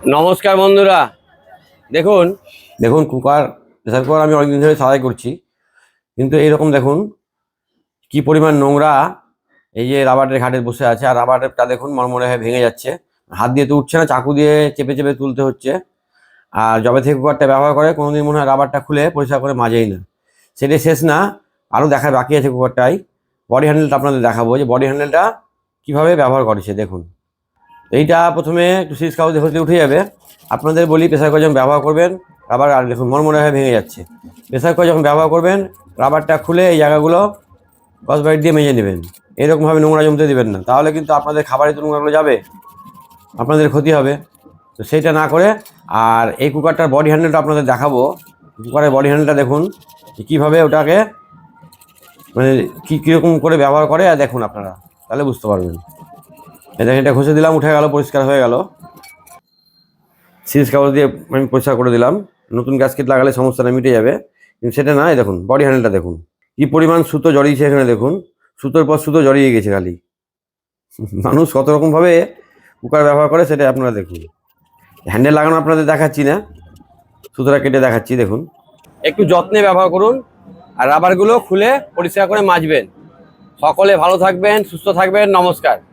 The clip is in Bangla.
নমস্কার বন্ধুরা। দেখুন দেখুন কুকার, প্রেসার কুকার আমি অনেকদিন ধরে সারাই করছি। কিন্তু এইরকম দেখুন কি পরিমাণ নোংরা এই যে রাবারের ঘাটে বসে আছে। আর রাবারটা দেখুন মরমরে হয়ে ভেঙে যাচ্ছে। হাত দিয়ে তো উঠছে না, চাকু দিয়ে চেপে চেপে তুলতে হচ্ছে। আর যবে থেকে কুকারটা ব্যবহার করে কোনোদিন মনে হয় রাবারটা খুলে পরিষ্কার করে মাজেই না। সেটাই শেষ না, আরও দেখার বাকি আছে কুকারটাই। বডি হ্যান্ডেলটা আপনাদের দেখাবো যে বডি হ্যান্ডেলটা কীভাবে ব্যবহার করেছে, দেখুন। এইটা প্রথমে একটু সিরিজ কাগজে হতে উঠে যাবে। আপনাদের বলি প্রেসার কুকার যখন ব্যবহার করবেন রাবার আর দেখুন মনে হয়ে ভেঙে যাচ্ছে। প্রেসার কুকার যখন ব্যবহার করবেন রাবারটা খুলে এই জায়গাগুলো গস বাইট দিয়ে মেজে নেবেন। এরকমভাবে নোংরা জমতে দেবেন না। তাহলে কিন্তু আপনাদের খাবারে তো নোংরাগুলো যাবে, আপনাদের ক্ষতি হবে। তো সেইটা না করে, আর এই কুকারটার বডি হ্যান্ডেলটা আপনাদের দেখাবো। কুকারের বডি হ্যান্ডেলটা দেখুন কীভাবে ওটাকে মানে কী, কীরকম করে ব্যবহার করে, আর দেখুন আপনারা, তাহলে বুঝতে পারবেন। এটা এটা ঘষে দিলাম, উঠে গেল, পরিষ্কার হয়ে গেল। সিরিজ কাগজ দিয়ে আমি পরিষ্কার করে দিলাম। নতুন গ্যাসকেট লাগালে সমস্যাটা মিটে যাবে। কিন্তু সেটা না দেখুন বডি হ্যান্ডেলটা দেখুন। কি পরিমাণ সুতো জড়িয়েছে এখানে দেখুন। সুতোর পর সুতো জড়িয়ে গেছে খালি। মানুষ কত রকমভাবে কুকার ব্যবহার করে সেটা আপনারা দেখুন। হ্যান্ডেল লাগানো আপনাদের দেখাচ্ছি না। সুতোটা কেটে দেখাচ্ছি, দেখুন। একটু যত্নে ব্যবহার করুন আর রাবারগুলো খুলে পরিষ্কার করে মাজবেন। সকলে ভালো থাকবেন, সুস্থ থাকবেন, নমস্কার।